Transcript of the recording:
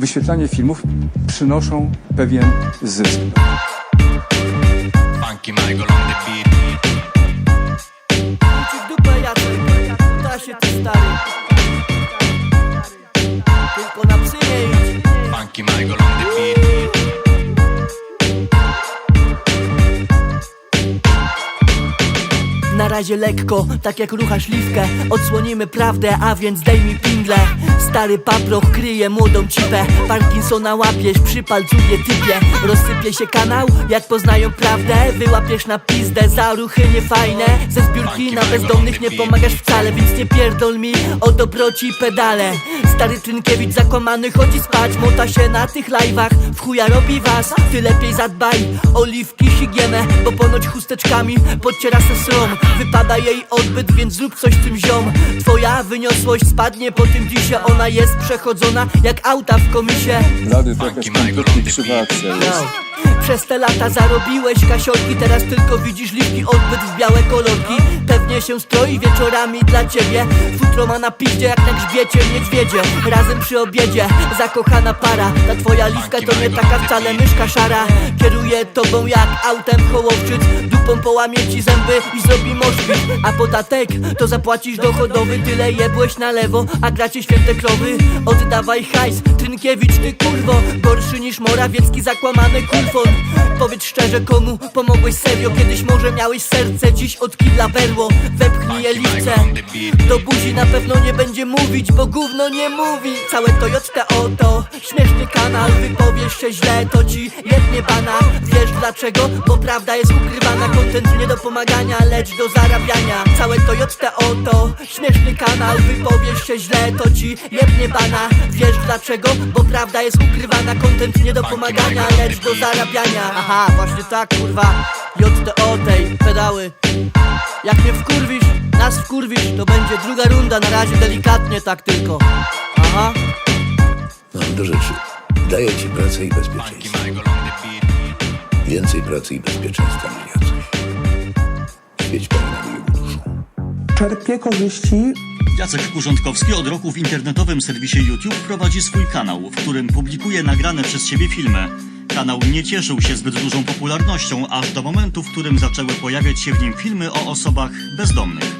wyświetlanie filmów przynoszą pewien zysk. Funky Michael on the beat. Tylko na psy nie idź Funky Michael on the beat. Na razie lekko, tak jak rucha śliwkę Odsłonimy prawdę, a więc daj mi Stary paproch kryje młodą cipę. Parkinsona łapiesz, przypalcuje typie. Rozsypie się kanał, jak poznają prawdę. Wyłapiesz na pizdę za ruchy niefajne. Ze zbiórki na bezdomnych nie pomagasz wcale Więc nie pierdol mi o dobroci pedale. Stary Trynkiewicz zakłamany chodzi spać Mota się na tych live'ach, w chuja robi was Ty lepiej zadbaj oliwki, higienę Bo ponoć chusteczkami podciera se srom. Wypada jej odbyt, więc zrób coś tym ziom. Twoja wyniosłość spadnie po tym dzisie Ona jest przechodzona jak auta w komisie. Blady to jakaś akcja jest. Przez te lata zarobiłeś kasiolki Teraz tylko widzisz liwki odbyt w białe kolorki Pewnie się stroi wieczorami dla ciebie. Futro ma na piździe jak na grzbiecie niedźwiedzie. Razem przy obiedzie zakochana para. Ta twoja liwka to nie taka wcale myszka szara. Kieruje tobą jak autem hołowczyc. Dupą połamie ci zęby i zrobi moszpit. A podatek to zapłacisz dochodowy. Tyle jebłeś na lewo, a gracie święte krowy. Oddawaj hajs, Trynkiewicz ty kurwo. Gorszy niż Morawiecki zakłamany kulfon. Powiedz szczerze komu pomogłeś serio? Kiedyś może miałeś serce, dziś od kibla berło Wepchnij je liwce Do buzi na pewno nie będzie mówić, bo gówno nie mówi. Całe to JTO to śmieszny kanał. Wypowiesz się źle, to ci jednie bana. Wiesz dlaczego? Bo prawda jest ukrywana. Kontent nie do pomagania, lecz do zarabiania. Całe to JTO to śmieszny kanał. Wypowiesz się źle, to ci jednie bana. Wiesz dlaczego? Bo prawda jest ukrywana. Kontent nie do pomagania, lecz do zarabiania. Aha, właśnie tak kurwa. JTO tej pedały Jak mnie wkurwisz, nas wkurwisz To będzie druga runda, na razie delikatnie tak tylko Aha Mam do rzeczy. Daję ci pracę i bezpieczeństwo. Więcej pracy i bezpieczeństwa niż ja coś. Świeć Panie na jego duszę. czerpie korzyści Jacek Kurządkowski od roku w internetowym serwisie YouTube prowadzi swój kanał, w którym publikuje nagrane przez siebie filmy. Kanał nie cieszył się zbyt dużą popularnością, aż do momentu, w którym zaczęły pojawiać się w nim filmy o osobach bezdomnych.